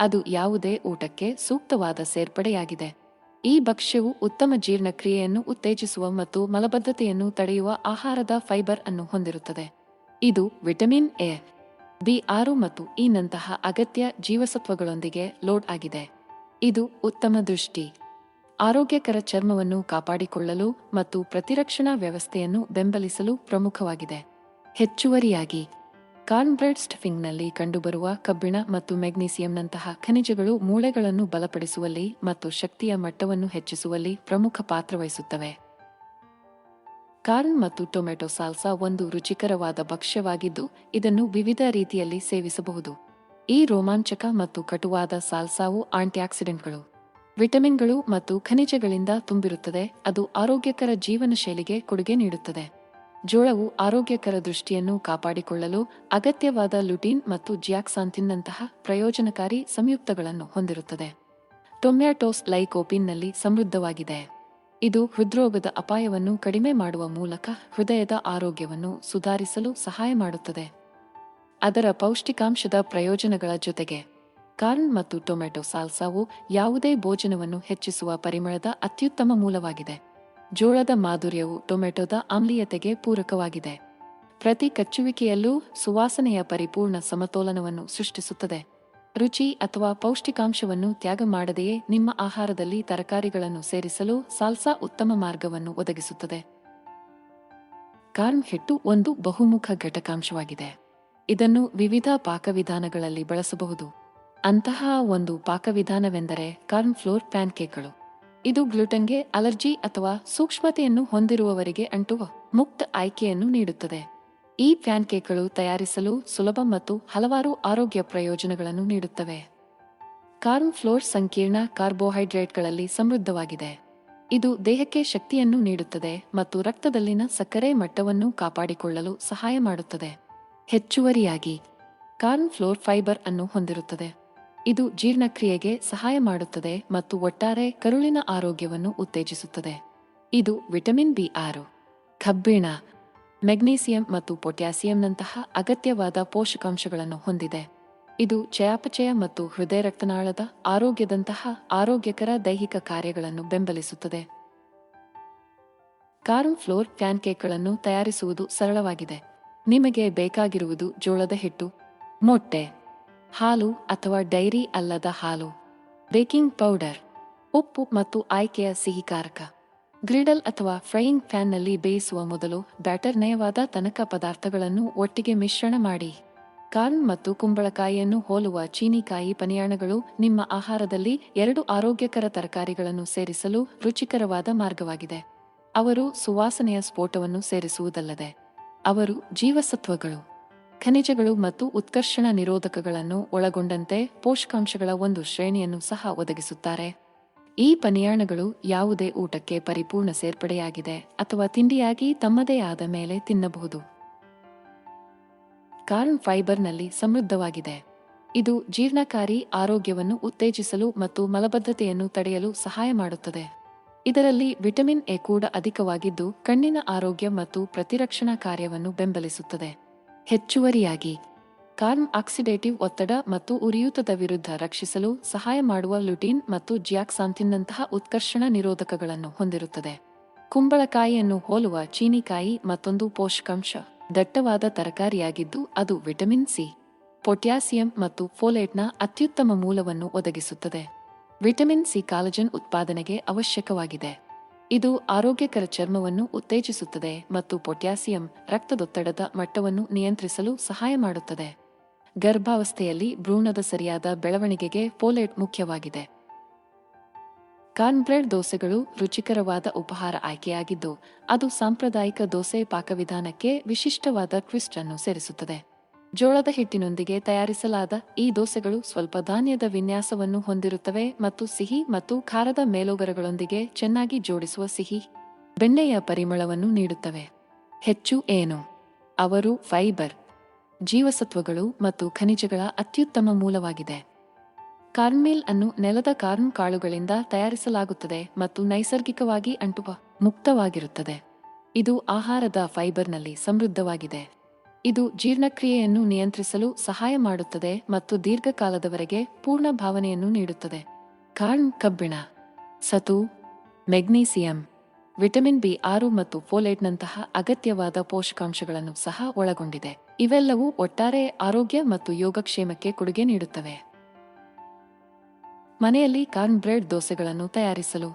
ಅದು ಯಾವುದೇ ಊಟಕ್ಕೆ ಸೂಕ್ತವಾದ ಸೇರ್ಪಡೆಯಾಗಿದೆ. ಈ ಭಕ್ಷ್ಯವು ಉತ್ತಮ ಜೀರ್ಣಕ್ರಿಯೆಯನ್ನು ಉತ್ತೇಜಿಸುವ ಮತ್ತು ಮಲಬದ್ಧತೆಯನ್ನು ತಡೆಯುವ ಆಹಾರದ ಫೈಬರ್ ಅನ್ನು ಹೊಂದಿರುತ್ತದೆ. ಇದು ವಿಟಮಿನ್ ಎ ಬಿ ಆರು ಮತ್ತು ಇ ನಂತಹ ಅಗತ್ಯ ಜೀವಸತ್ವಗಳೊಂದಿಗೆ ಲೋಡ್ ಆಗಿದೆ. ಇದು ಉತ್ತಮ ದೃಷ್ಟಿ. ಆರೋಗ್ಯಕರ ಚರ್ಮವನ್ನು ಕಾಪಾಡಿಕೊಳ್ಳಲು ಮತ್ತು ಪ್ರತಿರಕ್ಷಣಾ ವ್ಯವಸ್ಥೆಯನ್ನು ಬೆಂಬಲಿಸಲು ಪ್ರಮುಖವಾಗಿದೆ. ಹೆಚ್ಚುವರಿಯಾಗಿ ಕಾರ್ನ್ಬ್ರೆಡ್ ಸ್ಟಫಿಂಗ್ನಲ್ಲಿ ಕಂಡುಬರುವ ಕಬ್ಬಿಣ ಮತ್ತು ಮೆಗ್ನೀಸಿಯಂನಂತಹ ಖನಿಜಗಳು ಮೂಳೆಗಳನ್ನು ಬಲಪಡಿಸುವಲ್ಲಿ ಮತ್ತು ಶಕ್ತಿಯ ಮಟ್ಟವನ್ನು ಹೆಚ್ಚಿಸುವಲ್ಲಿ ಪ್ರಮುಖ ಪಾತ್ರ ವಹಿಸುತ್ತವೆ. ಕಾರ್ನ್ ಮತ್ತು ಟೊಮೆಟೊ ಸಾಲ್ಸಾ ಒಂದು ರುಚಿಕರವಾದ ಭಕ್ಷ್ಯವಾಗಿದ್ದು, ಇದನ್ನು ವಿವಿಧ ರೀತಿಯಲ್ಲಿ ಸೇವಿಸಬಹುದು. ಈ ರೋಮಾಂಚಕ ಮತ್ತು ಕಟುವಾದ ಸಾಲ್ಸಾವು ಆಂಟಿಆಕ್ಸಿಡೆಂಟ್ಗಳು. ವಿಟಮಿನ್ಗಳು ಮತ್ತು ಖನಿಜಗಳಿಂದ ತುಂಬಿರುತ್ತದೆ, ಅದು ಆರೋಗ್ಯಕರ ಜೀವನ ಶೈಲಿಗೆ ಕೊಡುಗೆ ನೀಡುತ್ತದೆ. ಜೋಳವು ಆರೋಗ್ಯಕರ ದೃಷ್ಟಿಯನ್ನು ಕಾಪಾಡಿಕೊಳ್ಳಲು ಅಗತ್ಯವಾದ ಲುಟೀನ್ ಮತ್ತು ಜಿಯಾಕ್ಸಾಂತಿನ್ನಂತಹ ಪ್ರಯೋಜನಕಾರಿ ಸಂಯುಕ್ತಗಳನ್ನು ಹೊಂದಿರುತ್ತದೆ. ಟೊಮ್ಯಾಟೋಸ್ ಲೈಕೋಪಿನ್ನಲ್ಲಿ ಸಮೃದ್ಧವಾಗಿದೆ. ಇದು ಹೃದ್ರೋಗದ ಅಪಾಯವನ್ನು ಕಡಿಮೆ ಮಾಡುವ ಮೂಲಕ ಹೃದಯದ ಆರೋಗ್ಯವನ್ನು ಸುಧಾರಿಸಲು ಸಹಾಯ ಮಾಡುತ್ತದೆ. ಅದರ ಪೌಷ್ಟಿಕಾಂಶದ ಪ್ರಯೋಜನಗಳ ಜೊತೆಗೆ ಕಾರ್ನ್ ಮತ್ತು ಟೊಮೆಟೊ ಸಾಲ್ಸಾವು ಯಾವುದೇ ಭೋಜನವನ್ನು ಹೆಚ್ಚಿಸುವ ಪರಿಮಳದ ಅತ್ಯುತ್ತಮ ಮೂಲವಾಗಿದೆ. ಜೋಳದ ಮಾಧುರ್ಯವು ಟೊಮೆಟೊದ ಆಮ್ಲೀಯತೆಗೆ ಪೂರಕವಾಗಿದೆ. ಪ್ರತಿ ಕಚ್ಚುವಿಕೆಯಲ್ಲೂ ಸುವಾಸನೆಯ ಪರಿಪೂರ್ಣ ಸಮತೋಲನವನ್ನು ಸೃಷ್ಟಿಸುತ್ತದೆ. ರುಚಿ ಅಥವಾ ಪೌಷ್ಟಿಕಾಂಶವನ್ನು ತ್ಯಾಗ ಮಾಡದೆಯೇ ನಿಮ್ಮ ಆಹಾರದಲ್ಲಿ ತರಕಾರಿಗಳನ್ನು ಸೇರಿಸಲು ಸಾಲ್ಸಾ ಉತ್ತಮ ಮಾರ್ಗವನ್ನು ಒದಗಿಸುತ್ತದೆ. ಕಾರ್ನ್ ಹಿಟ್ಟು ಒಂದು ಬಹುಮುಖ ಘಟಕಾಂಶವಾಗಿದೆ. ಇದನ್ನು ವಿವಿಧ ಪಾಕವಿಧಾನಗಳಲ್ಲಿ ಬಳಸಬಹುದು. ಅಂತಹ ಒಂದು ಪಾಕವಿಧಾನವೆಂದರೆ ಕಾರ್ನ್ ಫ್ಲೋರ್ ಪ್ಯಾನ್ಕೇಕ್ಗಳು. ಇದು ಗ್ಲುಟನ್ಗೆ ಅಲರ್ಜಿ ಅಥವಾ ಸೂಕ್ಷ್ಮತೆಯನ್ನು ಹೊಂದಿರುವವರಿಗೆ ಅಂಟುವ ಮುಕ್ತ ಆಯ್ಕೆಯನ್ನು ನೀಡುತ್ತದೆ. ಈ ಪ್ಯಾನ್ಕೇಕ್ಗಳು ತಯಾರಿಸಲು ಸುಲಭ ಮತ್ತು ಹಲವಾರು ಆರೋಗ್ಯ ಪ್ರಯೋಜನಗಳನ್ನು ನೀಡುತ್ತವೆ. ಕಾರ್ನ್ ಫ್ಲೋರ್ ಸಂಕೀರ್ಣ ಕಾರ್ಬೋಹೈಡ್ರೇಟ್ಗಳಲ್ಲಿ ಸಮೃದ್ಧವಾಗಿದೆ. ಇದು ದೇಹಕ್ಕೆ ಶಕ್ತಿಯನ್ನು ನೀಡುತ್ತದೆ ಮತ್ತು ರಕ್ತದಲ್ಲಿನ ಸಕ್ಕರೆ ಮಟ್ಟವನ್ನು ಕಾಪಾಡಿಕೊಳ್ಳಲು ಸಹಾಯ ಮಾಡುತ್ತದೆ. ಹೆಚ್ಚುವರಿಯಾಗಿ, ಕಾರ್ನ್ ಫ್ಲೋರ್ ಫೈಬರ್ ಅನ್ನು ಹೊಂದಿರುತ್ತದೆ. ಇದು ಜೀರ್ಣಕ್ರಿಯೆಗೆ ಸಹಾಯ ಮಾಡುತ್ತದೆ ಮತ್ತು ಒಟ್ಟಾರೆ ಕರುಳಿನ ಆರೋಗ್ಯವನ್ನು ಉತ್ತೇಜಿಸುತ್ತದೆ. ಇದು ವಿಟಮಿನ್ ಬಿ ಆರು, ಕಬ್ಬಿಣ ಮೆಗ್ನೀಸಿಯಂ ಮತ್ತು ಪೊಟ್ಯಾಸಿಯಂನಂತಹ ಅಗತ್ಯವಾದ ಪೋಷಕಾಂಶಗಳನ್ನು ಹೊಂದಿದೆ. ಇದು ಚಯಾಪಚಯ ಮತ್ತು ಹೃದಯ ರಕ್ತನಾಳದ ಆರೋಗ್ಯದಂತಹ ಆರೋಗ್ಯಕರ ದೈಹಿಕ ಕಾರ್ಯಗಳನ್ನು ಬೆಂಬಲಿಸುತ್ತದೆ. ಕಾರ್ನ್ ಫ್ಲೋರ್ ಪ್ಯಾನ್ಕೇಕ್ಗಳನ್ನು ತಯಾರಿಸುವುದು ಸರಳವಾಗಿದೆ. ನಿಮಗೆ ಬೇಕಾಗಿರುವುದು ಜೋಳದ ಹಿಟ್ಟು, ಮೊಟ್ಟೆ, ಹಾಲು ಅಥವಾ ಡೈರಿ ಅಲ್ಲದ ಹಾಲು, ಬೇಕಿಂಗ್ ಪೌಡರ್, ಉಪ್ಪು ಮತ್ತು ಆಯ್ಕೆಯ ಸಿಹಿಕಾರಕ. ಗ್ರಿಡಲ್ ಅಥವಾ ಫ್ರೈಯಿಂಗ್ ಪ್ಯಾನ್ನಲ್ಲಿ ಬೇಯಿಸುವ ಮೊದಲು ಬ್ಯಾಟರ್ ನಯವಾದ ತನಕ ಪದಾರ್ಥಗಳನ್ನು ಒಟ್ಟಿಗೆ ಮಿಶ್ರಣ ಮಾಡಿ. ಕಾರ್ನ್ ಮತ್ತು ಕುಂಬಳಕಾಯಿಯನ್ನು ಹೋಲುವ ಚೀನಿಕಾಯಿ ಪನಿಯಾಣಗಳು ನಿಮ್ಮ ಆಹಾರದಲ್ಲಿ ಎರಡು ಆರೋಗ್ಯಕರ ತರಕಾರಿಗಳನ್ನು ಸೇರಿಸಲು ರುಚಿಕರವಾದ ಮಾರ್ಗವಾಗಿದೆ. ಅವರು ಸುವಾಸನೆಯ ಸ್ಫೋಟವನ್ನು ಸೇರಿಸುವುದಲ್ಲದೆ. ಅವರು ಜೀವಸತ್ವಗಳು. ಖನಿಜಗಳು ಮತ್ತು ಉತ್ಕರ್ಷಣ ನಿರೋಧಕಗಳನ್ನು ಒಳಗೊಂಡಂತೆ ಪೋಷಕಾಂಶಗಳ ಒಂದು ಶ್ರೇಣಿಯನ್ನು ಸಹ ಒದಗಿಸುತ್ತಾರೆ. ಈ ಪನಿಯಾಣಗಳು ಯಾವುದೇ ಊಟಕ್ಕೆ ಪರಿಪೂರ್ಣ ಸೇರ್ಪಡೆಯಾಗಿದೆ ಅಥವಾ ತಿಂಡಿಯಾಗಿ ತಮ್ಮದೇ ಆದ ಮೇಲೆ ತಿನ್ನಬಹುದು. ಕಾರ್ನ್ ಫೈಬರ್ನಲ್ಲಿ ಸಮೃದ್ಧವಾಗಿದೆ. ಇದು ಜೀರ್ಣಕಾರಿ ಆರೋಗ್ಯವನ್ನು ಉತ್ತೇಜಿಸಲು ಮತ್ತು ಮಲಬದ್ಧತೆಯನ್ನು ತಡೆಯಲು ಸಹಾಯ ಮಾಡುತ್ತದೆ. ಇದರಲ್ಲಿ ವಿಟಮಿನ್ ಎ ಕೂಡ ಅಧಿಕವಾಗಿದ್ದು ಕಣ್ಣಿನ ಆರೋಗ್ಯ ಮತ್ತು ಪ್ರತಿರಕ್ಷಣಾ ಕಾರ್ಯವನ್ನು ಬೆಂಬಲಿಸುತ್ತದೆ. ಹೆಚ್ಚುವರಿಯಾಗಿ ಕಾರ್ನ್ ಆಕ್ಸಿಡೇಟಿವ್ ಒತ್ತಡ ಮತ್ತು ಉರಿಯೂತದ ವಿರುದ್ಧ ರಕ್ಷಿಸಲು ಸಹಾಯ ಮಾಡುವ ಲುಟೀನ್ ಮತ್ತು ಜಿಯಾಕ್ಸಾಂಥಿನ್ನಂತಹ ಉತ್ಕರ್ಷಣ ನಿರೋಧಕಗಳನ್ನು ಹೊಂದಿರುತ್ತದೆ. ಕುಂಬಳಕಾಯಿಯನ್ನು ಹೋಲುವ ಚೀನಿಕಾಯಿ ಮತ್ತೊಂದು ಪೋಷಕಾಂಶ. ದಟ್ಟವಾದ ತರಕಾರಿಯಾಗಿದ್ದು ಅದು ವಿಟಮಿನ್ ಸಿ, ಪೊಟ್ಯಾಸಿಯಂ ಮತ್ತು ಫೋಲೇಟ್ನ ಅತ್ಯುತ್ತಮ ಮೂಲವನ್ನು ಒದಗಿಸುತ್ತದೆ. ವಿಟಮಿನ್ ಸಿ ಕಾಲಜನ್ ಉತ್ಪಾದನೆಗೆ ಅವಶ್ಯಕವಾಗಿದೆ. ಇದು ಆರೋಗ್ಯಕರ ಚರ್ಮವನ್ನು ಉತ್ತೇಜಿಸುತ್ತದೆ ಮತ್ತು ಪೊಟ್ಯಾಸಿಯಂ ರಕ್ತದೊತ್ತಡದ ಮಟ್ಟವನ್ನು ನಿಯಂತ್ರಿಸಲು ಸಹಾಯ ಮಾಡುತ್ತದೆ. ಗರ್ಭಾವಸ್ಥೆಯಲ್ಲಿ ಭ್ರೂಣದ ಸರಿಯಾದ ಬೆಳವಣಿಗೆಗೆ ಫೋಲೇಟ್ ಮುಖ್ಯವಾಗಿದೆ. ಕಾರ್ನ್ಬ್ರೆಡ್ ದೋಸೆಗಳು ರುಚಿಕರವಾದ ಉಪಹಾರ ಆಯ್ಕೆಯಾಗಿದ್ದು, ಅದು ಸಾಂಪ್ರದಾಯಿಕ ದೋಸೆ ಪಾಕವಿಧಾನಕ್ಕೆ ವಿಶಿಷ್ಟವಾದ ಟ್ವಿಸ್ಟ್ ಅನ್ನು ಸೇರಿಸುತ್ತದೆ. ಜೋಳದ ಹಿಟ್ಟಿನೊಂದಿಗೆ ತಯಾರಿಸಲಾದ ಈ ದೋಸೆಗಳು ಸ್ವಲ್ಪ ಧಾನ್ಯದ ವಿನ್ಯಾಸವನ್ನು ಹೊಂದಿರುತ್ತವೆ ಮತ್ತು ಸಿಹಿ ಮತ್ತು ಖಾರದ ಮೇಲೋಗರಗಳೊಂದಿಗೆ ಚೆನ್ನಾಗಿ ಜೋಡಿಸುವ ಸಿಹಿ ಬೆಣ್ಣೆಯ ಪರಿಮಳವನ್ನು ನೀಡುತ್ತವೆ. ಹೆಚ್ಚು ಏನು? ಅವರು ಫೈಬರ್ ಜೀವಸತ್ವಗಳು ಮತ್ತು ಖನಿಜಗಳ ಅತ್ಯುತ್ತಮ ಮೂಲವಾಗಿದೆ. ಕಾರ್ನ್ಮೇಲ್ ಅನ್ನು ನೆಲದ ಕಾರ್ನ್ ಕಾಳುಗಳಿಂದ ತಯಾರಿಸಲಾಗುತ್ತದೆ ಮತ್ತು ನೈಸರ್ಗಿಕವಾಗಿ ಅಂಟುವ ಮುಕ್ತವಾಗಿರುತ್ತದೆ. ಇದು ಆಹಾರದ ಫೈಬರ್ನಲ್ಲಿ ಸಮೃದ್ಧವಾಗಿದೆ. ಇದು ಜೀರ್ಣಕ್ರಿಯೆಯನ್ನು ನಿಯಂತ್ರಿಸಲು ಸಹಾಯ ಮಾಡುತ್ತದೆ ಮತ್ತು ದೀರ್ಘಕಾಲದವರೆಗೆ ಪೂರ್ಣ ಭಾವನೆಯನ್ನು ನೀಡುತ್ತದೆ. ಕಾರ್ನ್ ಕಬ್ಬಿಣ. ಸತು. ಮೆಗ್ನೀಸಿಯಂ. ವಿಟಮಿನ್ ಬಿ ಆರು ಮತ್ತು ಫೋಲೇಟ್ನಂತಹ ಅಗತ್ಯವಾದ ಪೋಷಕಾಂಶಗಳನ್ನು ಸಹ ಒಳಗೊಂಡಿದೆ. ಇವೆಲ್ಲವೂ ಒಟ್ಟಾರೆ ಆರೋಗ್ಯ ಮತ್ತು ಯೋಗಕ್ಷೇಮಕ್ಕೆ ಕೊಡುಗೆ ನೀಡುತ್ತವೆ. ಮನೆಯಲ್ಲಿ ಕಾರ್ನ್ ಬ್ರೆಡ್ ದೋಸೆಗಳನ್ನು ತಯಾರಿಸಲು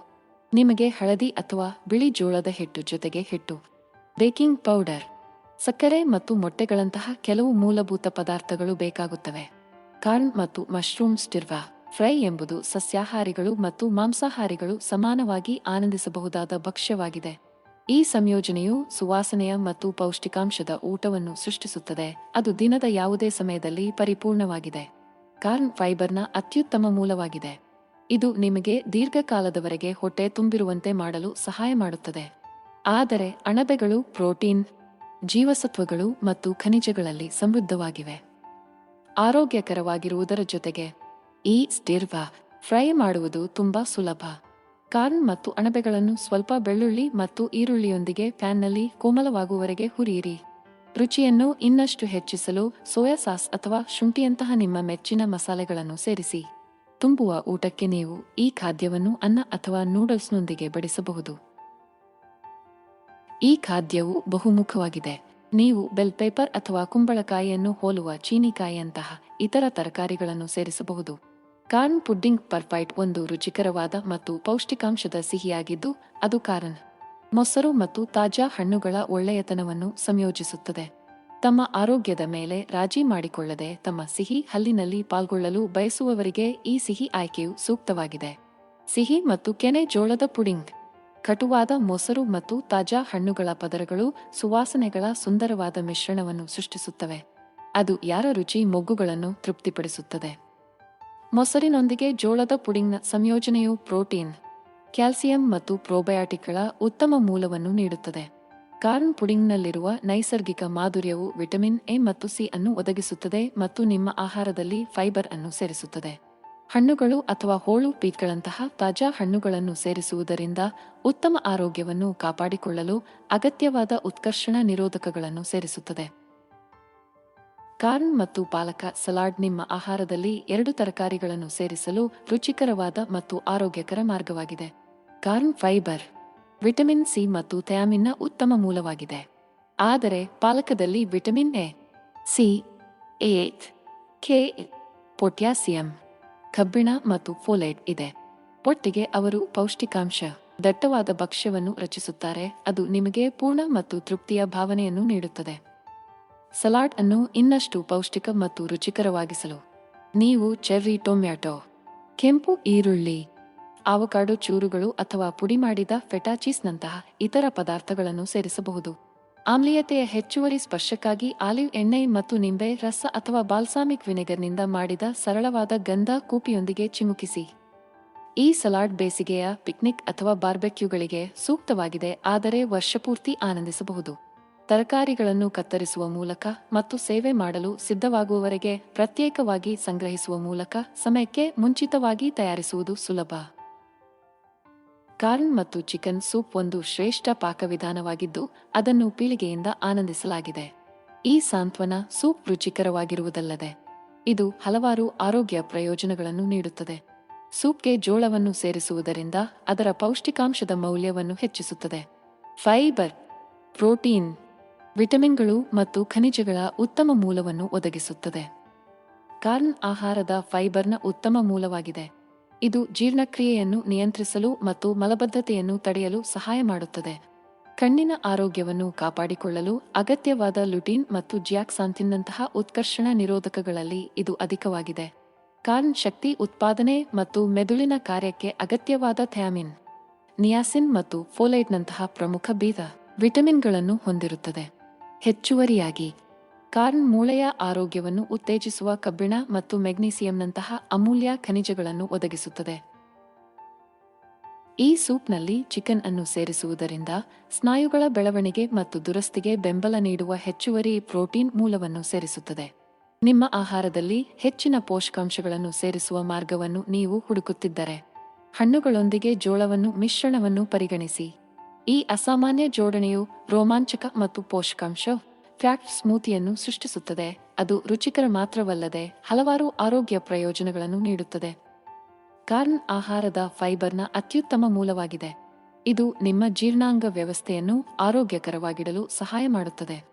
ನಿಮಗೆ ಹಳದಿ ಅಥವಾ ಬಿಳಿ ಜೋಳದ ಹಿಟ್ಟು ಜೊತೆಗೆ ಹಿಟ್ಟು, ಬೇಕಿಂಗ್ ಪೌಡರ್, ಸಕ್ಕರೆ ಮತ್ತು ಮೊಟ್ಟೆಗಳಂತಹ ಕೆಲವು ಮೂಲಭೂತ ಪದಾರ್ಥಗಳು ಬೇಕಾಗುತ್ತವೆ. ಕಾರ್ನ್ ಮತ್ತು ಮಶ್ರೂಮ್ ಸ್ಟಿರ್ವಾ. ಫ್ರೈ ಎಂಬುದು ಸಸ್ಯಾಹಾರಿಗಳು ಮತ್ತು ಮಾಂಸಾಹಾರಿಗಳು ಸಮಾನವಾಗಿ ಆನಂದಿಸಬಹುದಾದ ಭಕ್ಷ್ಯವಾಗಿದೆ. ಈ ಸಂಯೋಜನೆಯು ಸುವಾಸನೆಯ ಮತ್ತು ಪೌಷ್ಟಿಕಾಂಶದ ಊಟವನ್ನು ಸೃಷ್ಟಿಸುತ್ತದೆ. ಅದು ದಿನದ ಯಾವುದೇ ಸಮಯದಲ್ಲಿ ಪರಿಪೂರ್ಣವಾಗಿದೆ. ಕಾರ್ನ್ ಫೈಬರ್ನ ಅತ್ಯುತ್ತಮ ಮೂಲವಾಗಿದೆ. ಇದು ನಿಮಗೆ ದೀರ್ಘಕಾಲದವರೆಗೆ ಹೊಟ್ಟೆ ತುಂಬಿರುವಂತೆ ಮಾಡಲು ಸಹಾಯ ಮಾಡುತ್ತದೆ. ಆದರೆ ಅಣಬೆಗಳು, ಪ್ರೋಟೀನ್, ಜೀವಸತ್ವಗಳು ಮತ್ತು ಖನಿಜಗಳಲ್ಲಿ ಸಮೃದ್ಧವಾಗಿವೆ. ಆರೋಗ್ಯಕರವಾಗಿರುವುದರ ಜೊತೆಗೆ ಈ ಸ್ಟಿರ್ವ ಫ್ರೈ ಮಾಡುವುದು ತುಂಬಾ ಸುಲಭ. ಕಾರ್ನ್ ಮತ್ತು ಅಣಬೆಗಳನ್ನು ಸ್ವಲ್ಪ ಬೆಳ್ಳುಳ್ಳಿ ಮತ್ತು ಈರುಳ್ಳಿಯೊಂದಿಗೆ ಪ್ಯಾನ್ನಲ್ಲಿ ಕೋಮಲವಾಗುವವರೆಗೆ ಹುರಿಯಿರಿ. ರುಚಿಯನ್ನು ಇನ್ನಷ್ಟು ಹೆಚ್ಚಿಸಲು ಸೋಯಾ ಸಾಸ್ ಅಥವಾ ಶುಂಠಿಯಂತಹ ನಿಮ್ಮ ಮೆಚ್ಚಿನ ಮಸಾಲೆಗಳನ್ನು ಸೇರಿಸಿ. ತುಂಬುವ ಊಟಕ್ಕೆ ನೀವು ಈ ಖಾದ್ಯವನ್ನು ಅನ್ನ ಅಥವಾ ನೂಡಲ್ಸ್ನೊಂದಿಗೆ ಬಡಿಸಬಹುದು. ಈ ಖಾದ್ಯವು ಬಹುಮುಖವಾಗಿದೆ. ನೀವು ಬೆಲ್ ಪೇಪರ್ ಅಥವಾ ಕುಂಬಳಕಾಯಿಯನ್ನು ಹೋಲುವ ಚೀನಿಕಾಯಿಯಂತಹ ಇತರ ತರಕಾರಿಗಳನ್ನು ಸೇರಿಸಬಹುದು. ಕಾರ್ನ್ ಪುಡ್ಡಿಂಗ್ ಪರ್ಫೈಟ್ ಒಂದು ರುಚಿಕರವಾದ ಮತ್ತು ಪೌಷ್ಟಿಕಾಂಶದ ಸಿಹಿಯಾಗಿದ್ದು, ಅದು ಕಾರಣ ಮೊಸರು ಮತ್ತು ತಾಜಾ ಹಣ್ಣುಗಳ ಒಳ್ಳೆಯತನವನ್ನು ಸಂಯೋಜಿಸುತ್ತದೆ. ತಮ್ಮ ಆರೋಗ್ಯದ ಮೇಲೆ ರಾಜಿ ಮಾಡಿಕೊಳ್ಳದೆ ತಮ್ಮ ಸಿಹಿ ಹಲ್ಲಿನಲ್ಲಿ ಪಾಲ್ಗೊಳ್ಳಲು ಬಯಸುವವರಿಗೆ ಈ ಸಿಹಿ ಆಯ್ಕೆಯು ಸೂಕ್ತವಾಗಿದೆ. ಸಿಹಿ ಮತ್ತು ಕೆನೆ ಜೋಳದ ಪುಡಿಂಗ್, ಕಟುವಾದ ಮೊಸರು ಮತ್ತು ತಾಜಾ ಹಣ್ಣುಗಳ ಪದರಗಳು ಸುವಾಸನೆಗಳ ಸುಂದರವಾದ ಮಿಶ್ರಣವನ್ನು ಸೃಷ್ಟಿಸುತ್ತವೆ. ಅದು ಯಾರ ರುಚಿ, ಮೊಗ್ಗುಗಳನ್ನು ತೃಪ್ತಿಪಡಿಸುತ್ತದೆ. ಮೊಸರಿನೊಂದಿಗೆ ಜೋಳದ ಪುಡಿಂಗ್ನ ಸಂಯೋಜನೆಯು ಪ್ರೋಟೀನ್, ಕ್ಯಾಲ್ಸಿಯಂ ಮತ್ತು ಪ್ರೋಬಯಾಟಿಕ್ಗಳ ಉತ್ತಮ ಮೂಲವನ್ನು ನೀಡುತ್ತದೆ. ಕಾರ್ನ್ ಪುಡಿಂಗ್ನಲ್ಲಿರುವ ನೈಸರ್ಗಿಕ ಮಾಧುರ್ಯವು ವಿಟಮಿನ್ ಎ ಮತ್ತು ಸಿ ಅನ್ನು ಒದಗಿಸುತ್ತದೆ ಮತ್ತು ನಿಮ್ಮ ಆಹಾರದಲ್ಲಿ ಫೈಬರ್ ಅನ್ನು ಸೇರಿಸುತ್ತದೆ. ಹಣ್ಣುಗಳು ಅಥವಾ ಹೋಳು ಪೀಟ್ಗಳಂತಹ ತಾಜಾ ಹಣ್ಣುಗಳನ್ನು ಸೇರಿಸುವುದರಿಂದ ಉತ್ತಮ ಆರೋಗ್ಯವನ್ನು ಕಾಪಾಡಿಕೊಳ್ಳಲು ಅಗತ್ಯವಾದ ಉತ್ಕರ್ಷಣ ನಿರೋಧಕಗಳನ್ನು ಸೇರಿಸುತ್ತದೆ. ಕಾರ್ನ್ ಮತ್ತು ಪಾಲಕ ಸಲಾಡ್ ನಿಮ್ಮ ಆಹಾರದಲ್ಲಿ ಎರಡು ತರಕಾರಿಗಳನ್ನು ಸೇರಿಸಲು ರುಚಿಕರವಾದ ಮತ್ತು ಆರೋಗ್ಯಕರ ಮಾರ್ಗವಾಗಿದೆ. ಕಾರ್ನ್ ಫೈಬರ್, ವಿಟಮಿನ್ ಸಿ ಮತ್ತು ಥಯಾಮಿನ್ನ ಉತ್ತಮ ಮೂಲವಾಗಿದೆ. ಆದರೆ ಪಾಲಕದಲ್ಲಿ ವಿಟಮಿನ್ ಎ, ಸಿ ಏತ್ ಕೆ ಪೊಟ್ಯಾಸಿಯಂ, ಕಬ್ಬಿಣ ಮತ್ತು ಫೋಲೇಟ್ ಇದೆ. ಒಟ್ಟಿಗೆ ಅವರು ಪೌಷ್ಟಿಕಾಂಶ, ದಟ್ಟವಾದ ಭಕ್ಷ್ಯವನ್ನು ರಚಿಸುತ್ತಾರೆ. ಅದು ನಿಮಗೆ ಪೂರ್ಣ ಮತ್ತು ತೃಪ್ತಿಯ ಭಾವನೆಯನ್ನು ನೀಡುತ್ತದೆ. ಸಲಾಡ್ ಅನ್ನು ಇನ್ನಷ್ಟು ಪೌಷ್ಟಿಕ ಮತ್ತು ರುಚಿಕರವಾಗಿಸಲು. ನೀವು ಚೆರ್ರಿ ಟೊಮ್ಯಾಟೊ, ಕೆಂಪು ಈರುಳ್ಳಿ ಆವಕಾಡು ಚೂರುಗಳು ಅಥವಾ ಪುಡಿ ಮಾಡಿದ ಫೆಟಾ ಚೀಸ್ನಂತಹ ಇತರ ಪದಾರ್ಥಗಳನ್ನು ಸೇರಿಸಬಹುದು. ಆಮ್ಲೀಯತೆಯ ಹೆಚ್ಚುವರಿ ಸ್ಪರ್ಶಕ್ಕಾಗಿ ಆಲಿವ್ ಎಣ್ಣೆ ಮತ್ತು ನಿಂಬೆ, ರಸ ಅಥವಾ ಬಾಲ್ಸಾಮಿಕ್ ವಿನೆಗರ್ನಿಂದ ಮಾಡಿದ ಸರಳವಾದ ಗಂಧ ಕೂಪಿಯೊಂದಿಗೆ ಚಿಮುಕಿಸಿ. ಈ ಸಲಾಡ್ ಬೇಸಿಗೆಯ ಪಿಕ್ನಿಕ್ ಅಥವಾ ಬಾರ್ಬೆಕ್ಯೂಗಳಿಗೆ ಸೂಕ್ತವಾಗಿದೆ, ಆದರೆ ವರ್ಷಪೂರ್ತಿ ಆನಂದಿಸಬಹುದು. ತರಕಾರಿಗಳನ್ನು ಕತ್ತರಿಸುವ ಮೂಲಕ ಮತ್ತು ಸೇವೆ ಮಾಡಲು ಸಿದ್ಧವಾಗುವವರೆಗೆ ಪ್ರತ್ಯೇಕವಾಗಿ ಸಂಗ್ರಹಿಸುವ ಮೂಲಕ ಸಮಯಕ್ಕೆ ಮುಂಚಿತವಾಗಿ ತಯಾರಿಸುವುದು ಸುಲಭ. ಕಾರ್ನ್ ಮತ್ತು ಚಿಕನ್ ಸೂಪ್ ಒಂದು ಶ್ರೇಷ್ಠ ಪಾಕವಿಧಾನವಾಗಿದ್ದು, ಅದನ್ನು ಪೀಳಿಗೆಯಿಂದ ಆನಂದಿಸಲಾಗಿದೆ. ಈ ಸಾಂತ್ವನ ಸೂಪ್ ರುಚಿಕರವಾಗಿರುವುದಲ್ಲದೆ, ಇದು ಹಲವಾರು ಆರೋಗ್ಯ ಪ್ರಯೋಜನಗಳನ್ನು ನೀಡುತ್ತದೆ. ಸೂಪ್ಗೆ ಜೋಳವನ್ನು ಸೇರಿಸುವುದರಿಂದ ಅದರ ಪೌಷ್ಟಿಕಾಂಶದ ಮೌಲ್ಯವನ್ನು ಹೆಚ್ಚಿಸುತ್ತದೆ. ಫೈಬರ್, ಪ್ರೋಟೀನ್ ವಿಟಮಿನ್ಗಳು ಮತ್ತು ಖನಿಜಗಳ ಉತ್ತಮ ಮೂಲವನ್ನು ಒದಗಿಸುತ್ತದೆ. ಕಾರ್ನ್ ಆಹಾರದ ಫೈಬರ್ನ ಉತ್ತಮ ಮೂಲವಾಗಿದೆ. ಇದು ಜೀರ್ಣಕ್ರಿಯೆಯನ್ನು ನಿಯಂತ್ರಿಸಲು ಮತ್ತು ಮಲಬದ್ಧತೆಯನ್ನು ತಡೆಯಲು ಸಹಾಯ ಮಾಡುತ್ತದೆ. ಕಣ್ಣಿನ ಆರೋಗ್ಯವನ್ನು ಕಾಪಾಡಿಕೊಳ್ಳಲು ಅಗತ್ಯವಾದ ಲುಟಿನ್ ಮತ್ತು ಜ್ಯಾಕ್ಸಾಂತಿನ್ನಂತಹ ಉತ್ಕರ್ಷಣ ನಿರೋಧಕಗಳಲ್ಲಿ ಇದು ಅಧಿಕವಾಗಿದೆ. ಕಾರ್ನ್ ಶಕ್ತಿ ಉತ್ಪಾದನೆ ಮತ್ತು ಮೆದುಳಿನ ಕಾರ್ಯಕ್ಕೆ ಅಗತ್ಯವಾದ ಥ್ಯಾಮಿನ್, ನಿಯಾಸಿನ್ ಮತ್ತು ಫೋಲೈಟ್ನಂತಹ ಪ್ರಮುಖ ಬೀದ ವಿಟಮಿನ್ಗಳನ್ನು ಹೊಂದಿರುತ್ತದೆ. ಹೆಚ್ಚುವರಿಯಾಗಿ. ಕಾರ್ನ್ ಮೂಳೆಯ ಆರೋಗ್ಯವನ್ನು ಉತ್ತೇಜಿಸುವ ಕಬ್ಬಿಣ ಮತ್ತು ಮೆಗ್ನೀಸಿಯಂನಂತಹ ಅಮೂಲ್ಯ ಖನಿಜಗಳನ್ನು ಒದಗಿಸುತ್ತದೆ. ಈ ಸೂಪ್ನಲ್ಲಿ ಚಿಕನ್ ಅನ್ನು ಸೇರಿಸುವುದರಿಂದ ಸ್ನಾಯುಗಳ ಬೆಳವಣಿಗೆ ಮತ್ತು ದುರಸ್ತಿಗೆ ಬೆಂಬಲ ನೀಡುವ ಹೆಚ್ಚುವರಿ ಪ್ರೋಟೀನ್ ಮೂಲವನ್ನು ಸೇರಿಸುತ್ತದೆ. ನಿಮ್ಮ ಆಹಾರದಲ್ಲಿ ಹೆಚ್ಚಿನ ಪೋಷಕಾಂಶಗಳನ್ನು ಸೇರಿಸುವ ಮಾರ್ಗವನ್ನು ನೀವು ಹುಡುಕುತ್ತಿದ್ದರೆ, ಹಣ್ಣುಗಳೊಂದಿಗೆ ಜೋಳವನ್ನು ಮಿಶ್ರಣವನ್ನು ಪರಿಗಣಿಸಿ. ಈ ಅಸಾಮಾನ್ಯ ಜೋಡಣೆಯು ರೋಮಾಂಚಕ ಮತ್ತು ಪೋಷಕಾಂಶ ಫ್ಯಾಟ್ ಸ್ಮೂತಿಯನ್ನು ಸೃಷ್ಟಿಸುತ್ತದೆ. ಅದು ರುಚಿಕರ ಮಾತ್ರವಲ್ಲದೆ ಹಲವಾರು ಆರೋಗ್ಯ ಪ್ರಯೋಜನಗಳನ್ನು ನೀಡುತ್ತದೆ. ಕಾರ್ನ್ ಆಹಾರದ ಫೈಬರ್ನ ಅತ್ಯುತ್ತಮ ಮೂಲವಾಗಿದೆ. ಇದು ನಿಮ್ಮ ಜೀರ್ಣಾಂಗ ವ್ಯವಸ್ಥೆಯನ್ನು ಆರೋಗ್ಯಕರವಾಗಿಡಲು ಸಹಾಯ ಮಾಡುತ್ತದೆ.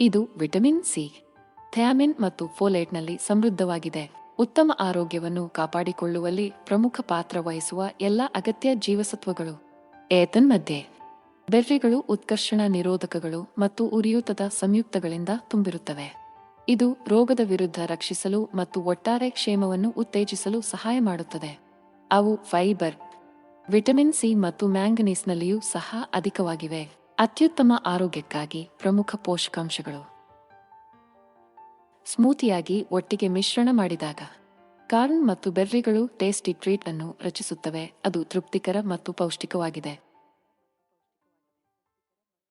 ಇದು ವಿಟಮಿನ್ ಸಿ, ಥ್ಯಾಮಿನ್ ಮತ್ತು ಫೋಲೇಟ್ನಲ್ಲಿ ಸಮೃದ್ಧವಾಗಿದೆ. ಉತ್ತಮ ಆರೋಗ್ಯವನ್ನು ಕಾಪಾಡಿಕೊಳ್ಳುವಲ್ಲಿ ಪ್ರಮುಖ ಪಾತ್ರ ವಹಿಸುವ ಎಲ್ಲ ಅಗತ್ಯ ಜೀವಸತ್ವಗಳು. ಏತನ್ಮಧ್ಯೆ ಬೆರ್ರಿಗಳು ಉತ್ಕರ್ಷಣ ನಿರೋಧಕಗಳು ಮತ್ತು ಉರಿಯೂತದ ಸಂಯುಕ್ತಗಳಿಂದ ತುಂಬಿರುತ್ತವೆ. ಇದು ರೋಗದ ವಿರುದ್ಧ ರಕ್ಷಿಸಲು ಮತ್ತು ಒಟ್ಟಾರೆ ಕ್ಷೇಮವನ್ನು ಉತ್ತೇಜಿಸಲು ಸಹಾಯ ಮಾಡುತ್ತದೆ. ಅವು ಫೈಬರ್, ವಿಟಮಿನ್ ಸಿ ಮತ್ತು ಮ್ಯಾಂಗನೀಸ್ನಲ್ಲಿಯೂ ಸಹ ಅಧಿಕವಾಗಿವೆ. ಅತ್ಯುತ್ತಮ ಆರೋಗ್ಯಕ್ಕಾಗಿ ಪ್ರಮುಖ ಪೋಷಕಾಂಶಗಳು. ಸ್ಮೂತಿಯಾಗಿ ಒಟ್ಟಿಗೆ ಮಿಶ್ರಣ ಮಾಡಿದಾಗ, ಕಾರ್ನ್ ಮತ್ತು ಬೆರ್ರಿಗಳು ಟೇಸ್ಟಿ ಟ್ರೀಟ್ ಅನ್ನು ರಚಿಸುತ್ತವೆ. ಅದು ತೃಪ್ತಿಕರ ಮತ್ತು ಪೌಷ್ಟಿಕವಾಗಿದೆ.